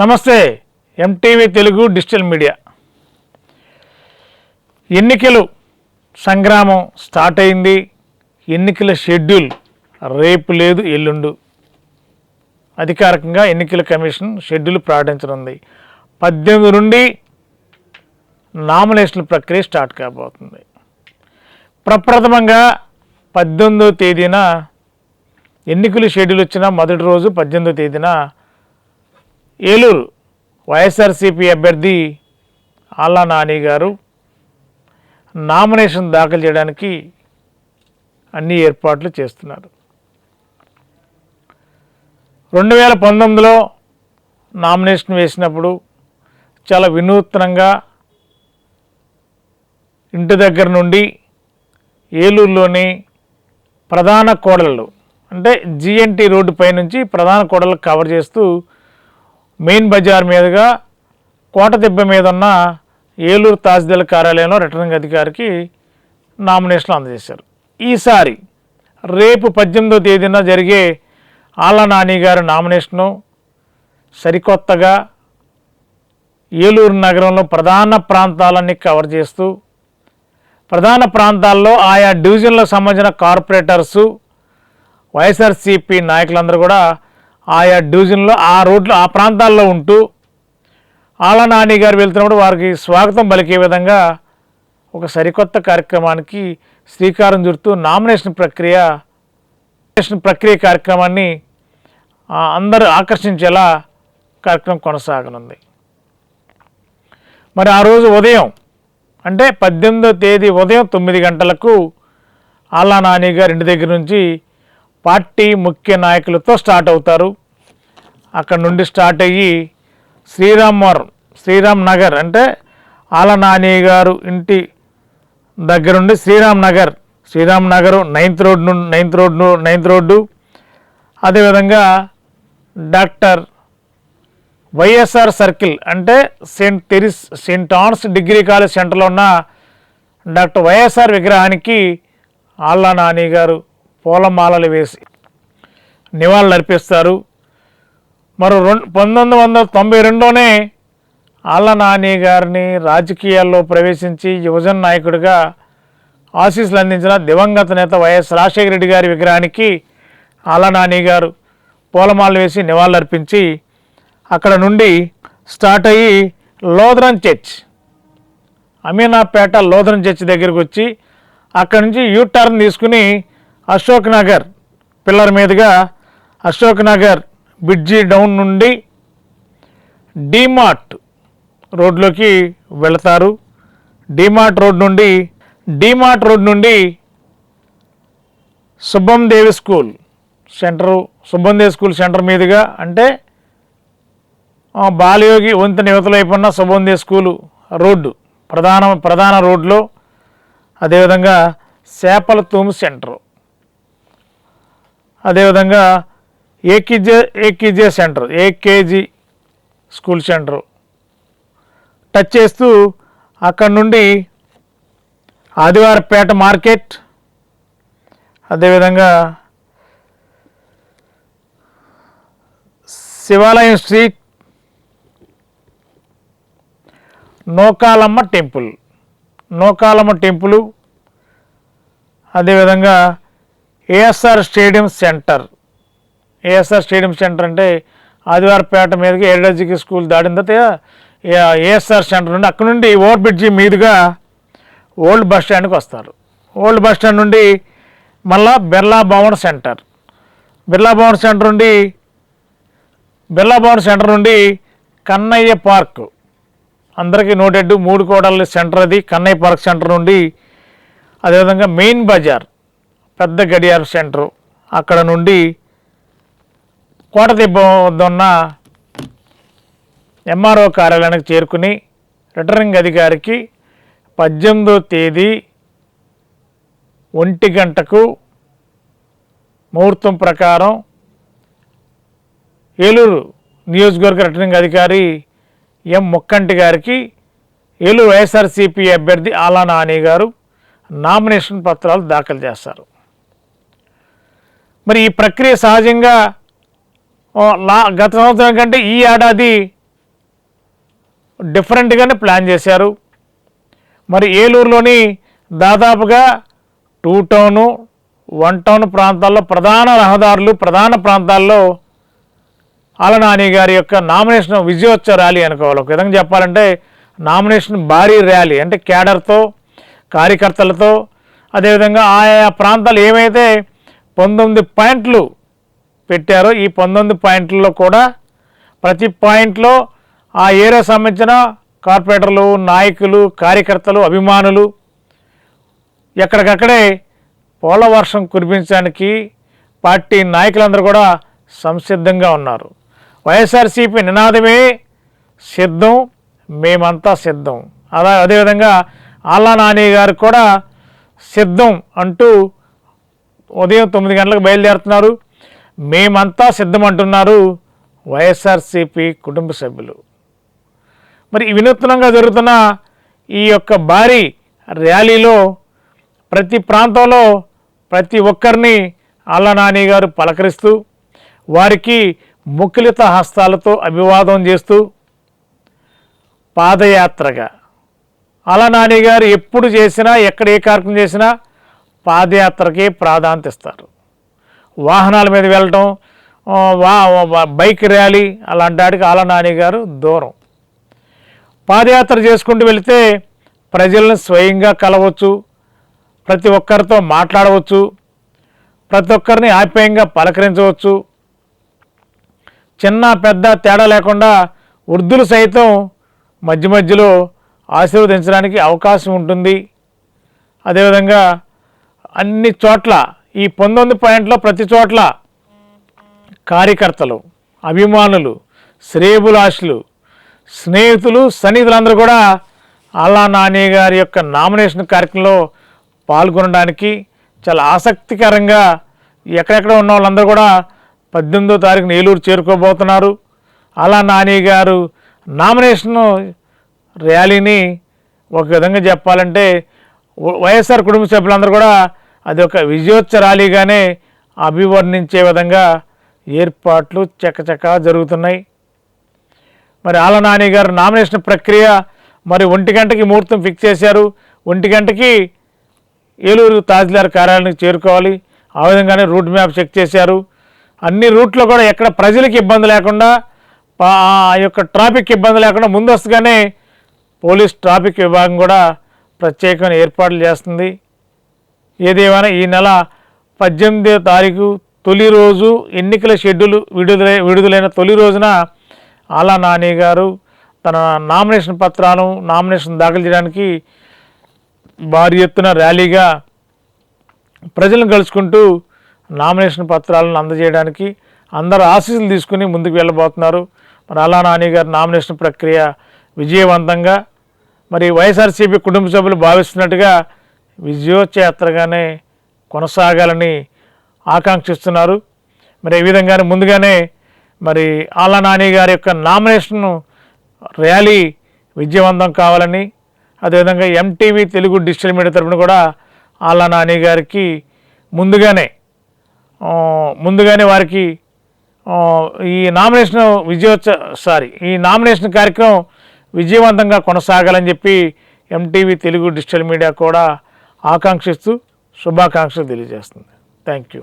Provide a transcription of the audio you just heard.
నమస్తే MTV Telugu digital media. ఎన్నికలు సంగ్రామం స్టార్ట్ అయింది. ఎన్నికల షెడ్యూల్ రేపు లేదు ఎల్లుండు. అధికారికంగా ఎన్నికల కమిషన్ షెడ్యూల్ ప్రకటించనుంది పద్దెనిమిది నుండి నామినేషన్ల ప్రక్రియ స్టార్ట్ కాబోతుంది. ప్రప్రథమంగా పద్దెనిమిదో తేదీన ఎన్నికల షెడ్యూల్ వచ్చిన మొదటి రోజు పద్దెనిమిదో తేదీన ఏలూరు వైఎస్ఆర్సీపీ అభ్యర్థి ఆల్లా నాని గారు నామినేషన్ దాఖలు చేయడానికి అన్ని ఏర్పాట్లు చేస్తున్నారు. రెండు వేల పంతొమ్మిదిలో నామినేషన్ వేసినప్పుడు చాలా వినూత్నంగా ఇంటి దగ్గర నుండి ఏలూరులోని ప్రధాన కోడళ్ళు అంటే జిఎన్టీ రోడ్డు పై నుంచి ప్రధాన కోడలు కవర్ చేస్తూ మెయిన్ బజార్ మీదుగా కోట దెబ్బ మీద ఉన్న ఏలూరు తహసీల్దార్ కార్యాలయంలో రిటర్నింగ్ అధికారికి నామినేషన్లు అందజేశారు. ఈసారి రేపు పద్దెనిమిదో తేదీన జరిగే ఆళ్ళ నాని గారి నామినేషను సరికొత్తగా ఏలూరు నగరంలో ప్రధాన ప్రాంతాలన్నీ కవర్ చేస్తూ ప్రధాన ప్రాంతాల్లో ఆయా డివిజన్లకు సంబంధించిన కార్పొరేటర్సు వైఎస్ఆర్సీపీ నాయకులందరూ కూడా ఆయా డివిజన్లో ఆ రోడ్లు ఆ ప్రాంతాల్లో ఉంటూ ఆళ్ళ నాని గారు వెళ్తున్నప్పుడు వారికి స్వాగతం పలికే విధంగా ఒక సరికొత్త కార్యక్రమానికి శ్రీకారం చుడుతూ నామినేషన్ ప్రక్రియ నామినేషన్ ప్రక్రియ కార్యక్రమాన్ని అందరూ ఆకర్షించేలా కార్యక్రమం కొనసాగనుంది. మరి ఆ రోజు ఉదయం అంటే పద్దెనిమిదో తేదీ ఉదయం తొమ్మిది గంటలకు ఆళ్ళ నాని గారి ఇంటి దగ్గర నుంచి పార్టీ ముఖ్య నాయకులతో స్టార్ట్ అవుతారు. అక్కడ నుండి స్టార్ట్ అయ్యి శ్రీరామ్మవరం శ్రీరామ్ నగర్ అంటే ఆలనాని గారు ఇంటి దగ్గరుండి శ్రీరామ్ నగర్ శ్రీరామ్ నగరు నైన్త్ రోడ్ నుండి నైన్త్ రోడ్ నైన్త్ రోడ్డు. అదేవిధంగా డాక్టర్ వైఎస్ఆర్ సర్కిల్ అంటే saint Teresa saint Ann's degree college సెంటర్లో ఉన్న డాక్టర్ వైఎస్ఆర్ విగ్రహానికి ఆళ్ళ నాని గారు పూలమాలలు వేసి నివాళులు అర్పిస్తారు. మరో రెండు పంతొమ్మిది వందల తొంభై రెండులోనే ఆళ్ళ నాని గారిని రాజకీయాల్లో ప్రవేశించి యువజన నాయకుడిగా ఆశీస్సులు అందించిన దివంగత నేత వైఎస్ రాజశేఖర రెడ్డి గారి విగ్రహానికి ఆళ్ళ నాని గారు పూలమాలలు వేసి నివాళులర్పించి అక్కడ నుండి స్టార్ట్ అయ్యి Lutheran church Aminapeta Lutheran church దగ్గరికి వచ్చి అక్కడి నుంచి యూ టర్న్ తీసుకుని అశోక్ నగర్. పిల్లర్ మీదుగా అశోక్ నగర్ బ్రిడ్జి డౌన్ నుండి డీమార్ట్ రోడ్లోకి వెళతారు. డీమార్ట్ రోడ్ నుండి డీమార్ట్ రోడ్ నుండి Subbam Devi school centre Subbam Devi school centre మీదుగా అంటే బాలయోగి వంతెన యువతలు అయిపోయిన ఉన్న సుబ్బం దేవి స్కూలు రోడ్డు ప్రధాన ప్రధాన రోడ్లో అదేవిధంగా చేపల తూము సెంటరు. అదేవిధంగా AKG AKG centre AKG school centre. Touch చేస్తూ అక్కడ నుండి ఆదివారపేట మార్కెట్ అదేవిధంగా Shivalayam street Nookalamma temple Nookalamma temple అదేవిధంగా ASR stadium centre ASR stadium centre అంటే ఆదివారపేట మీదకి ఏడాదికి స్కూల్ దాడిన తర్వాత ఏఎస్ఆర్ సెంటర్ నుండి అక్కడ నుండి ఓవర్ బ్రిడ్జి మీదుగా ఓల్డ్ బస్ స్టాండ్కి వస్తారు. ఓల్డ్ బస్ స్టాండ్ నుండి మళ్ళా బిర్లా భవన్ సెంటర్. బిర్లా భవన్ సెంటర్ నుండి బిర్లా భవన్ సెంటర్ నుండి కన్నయ్య పార్క్. అందరికీ నోటెడ్ మూడు కోడళ్ళ సెంటర్ అది. కన్నయ్య పార్క్ సెంటర్ నుండి అదేవిధంగా మెయిన్ బజార్. పెద్ద గడియార సెంటర్. అక్కడ నుండి కోటదిబ్బ వద్ద ఉన్న ఎంఆర్ఓ కార్యాలయానికి చేరుకుని రిటర్నింగ్ అధికారికి పద్దెనిమిదో తేదీ ఒంటి గంటకు ముహూర్తం ప్రకారం ఏలూరు నియోజకవర్గ రిటర్నింగ్ అధికారి ఎం ముక్కంటి గారికి ఏలూరు వైఎస్ఆర్సీపీ అభ్యర్థి ఆలా నాని గారు నామినేషన్ పత్రాలు దాఖలు చేస్తారు మరి ఈ ప్రక్రియ సహజంగా లా గత సంవత్సరం కంటే ఈ ఏడాది డిఫరెంట్గానే ప్లాన్ చేశారు. మరి ఏలూరులోని దాదాపుగా టూ టౌను వన్ టౌన్ ప్రాంతాల్లో ప్రధాన రహదారులు ప్రధాన ప్రాంతాల్లో ఆలనాని గారి యొక్క నామినేషన్ విజయోత్సవ ర్యాలీ అనుకోవాలి. ఒక విధంగా చెప్పాలంటే నామినేషన్ భారీ ర్యాలీ అంటే క్యాడర్తో కార్యకర్తలతో అదేవిధంగా ఆయా ప్రాంతాలు ఏమైతే పంతొమ్మిది పాయింట్లు పెట్టారు. ఈ పంతొమ్మిది పాయింట్లలో కూడా ప్రతి పాయింట్లో ఆ ఏరియా సంబంధించిన కార్పొరేటర్లు నాయకులు కార్యకర్తలు అభిమానులు ఎక్కడికక్కడే పోల వర్షం కురిపించడానికి పార్టీ నాయకులందరూ కూడా సంసిద్ధంగా ఉన్నారు. వైఎస్ఆర్సీపీ నినాదమే సిద్ధం మేమంతా సిద్ధం. అలా అదేవిధంగా ఆల్లా నాని గారు కూడా సిద్ధం అంటూ ఉదయం తొమ్మిది గంటలకు బయలుదేరుతున్నారు. మేమంతా సిద్ధమంటున్నారు వైఎస్ఆర్సీపీ కుటుంబ సభ్యులు. మరి వినూత్నంగా జరుగుతున్న ఈ యొక్క భారీ ర్యాలీలో ప్రతి ప్రాంతంలో ప్రతి ఒక్కరిని అల్లనాని గారు పలకరిస్తూ వారికి ముఖలిత హస్తాలతో అభివాదం చేస్తూ పాదయాత్రగా అలనాని గారు ఎప్పుడు చేసినా ఎక్కడ ఏ కార్యక్రమం చేసినా పాదయాత్రకి ప్రాధాన్యత ఇస్తారు. వాహనాల మీద వెళ్ళటం వా వా- బైక్ ర్యాలీ అలాంటి వాటికి ఆలనాని గారు దూరం. పాదయాత్ర చేసుకుంటూ వెళితే ప్రజలను స్వయంగా కలవచ్చు ప్రతి ఒక్కరితో మాట్లాడవచ్చు ప్రతి ఒక్కరిని ఆప్యాయంగా పలకరించవచ్చు. చిన్న పెద్ద తేడా లేకుండా వృద్ధులు సైతం మధ్య మధ్యలో ఆశీర్వదించడానికి అవకాశం ఉంటుంది. అదేవిధంగా అన్ని చోట్ల ఈ పంతొమ్మిది పాయింట్లో ప్రతి చోట్ల కార్యకర్తలు అభిమానులు శ్రేయబులాషులు స్నేహితులు సన్నిహితులందరూ కూడా అల్లా నాని గారి యొక్క నామినేషన్ కార్యక్రమంలో పాల్గొనడానికి చాలా ఆసక్తికరంగా ఎక్కడెక్కడ ఉన్న వాళ్ళందరూ కూడా పద్దెనిమిదో తారీఖు ఏలూరు చేరుకోబోతున్నారు. అలా నాని గారు నామినేషన్ ర్యాలీని ఒక విధంగా చెప్పాలంటే వైఎస్ఆర్ కుటుంబ సభ్యులందరూ కూడా అది ఒక ర్యాలీగానే అభివర్ణించే విధంగా ఏర్పాట్లు చకచకా జరుగుతున్నాయి. మరి ఆలనాని గారు నామినేషన్ ప్రక్రియ మరి ఒంటి గంటకి ముహూర్తం ఫిక్స్ చేశారు. ఒంటి గంటకి ఏలూరు తహసీల్దార్ కార్యాలయానికి చేరుకోవాలి. ఆ విధంగానే రూట్ మ్యాప్ చెక్ చేశారు. అన్ని రూట్లో కూడా ఎక్కడ ప్రజలకు ఇబ్బంది లేకుండా పా- ఆ యొక్క ట్రాఫిక్ ఇబ్బంది లేకుండా ముందస్తుగానే పోలీస్ ట్రాఫిక్ విభాగం కూడా ప్రత్యేకమైన ఏర్పాట్లు చేస్తుంది. ఏదేమైనా ఈ నెల పద్దెనిమిదో తారీఖు తొలి రోజు ఎన్నికల షెడ్యూల్ విడుదలై విడుదలైన తొలి రోజున ఆలా నాని గారు తన నామినేషన్ పత్రాలను నామినేషన్ దాఖలు చేయడానికి భారీ ఎత్తున ర్యాలీగా ప్రజలను కలుసుకుంటూ నామినేషన్ పత్రాలను అందజేయడానికి అందరు ఆశీస్సులు తీసుకుని ముందుకు వెళ్ళబోతున్నారు. మరి అలా నాని గారి నామినేషన్ ప్రక్రియ విజయవంతంగా మరి వైఎస్ఆర్సీపీ కుటుంబ సభ్యులు భావిస్తున్నట్టుగా విజయోత్సయాత్రగానే కొనసాగాలని ఆకాంక్షిస్తున్నారు. మరి ఈ విధంగానే ముందుగానే మరి ఆలా నాని గారి యొక్క నామినేషన్ ర్యాలీ విజయవంతం కావాలని అదేవిధంగా ఎంటీవీ తెలుగు డిజిటల్ మీడియా తరఫున కూడా ఆలా నాని గారికి ముందుగానే ముందుగానే వారికి ఈ నామినేషన్ విజయోత్సవ సారీ ఈ నామినేషన్ కార్యక్రమం విజయవంతంగా కొనసాగాలని చెప్పి ఎంటీవీ తెలుగు డిజిటల్ మీడియా కూడా ఆకాంక్షిస్తూ శుభాకాంక్షలు తెలియజేస్తుంది. Thank you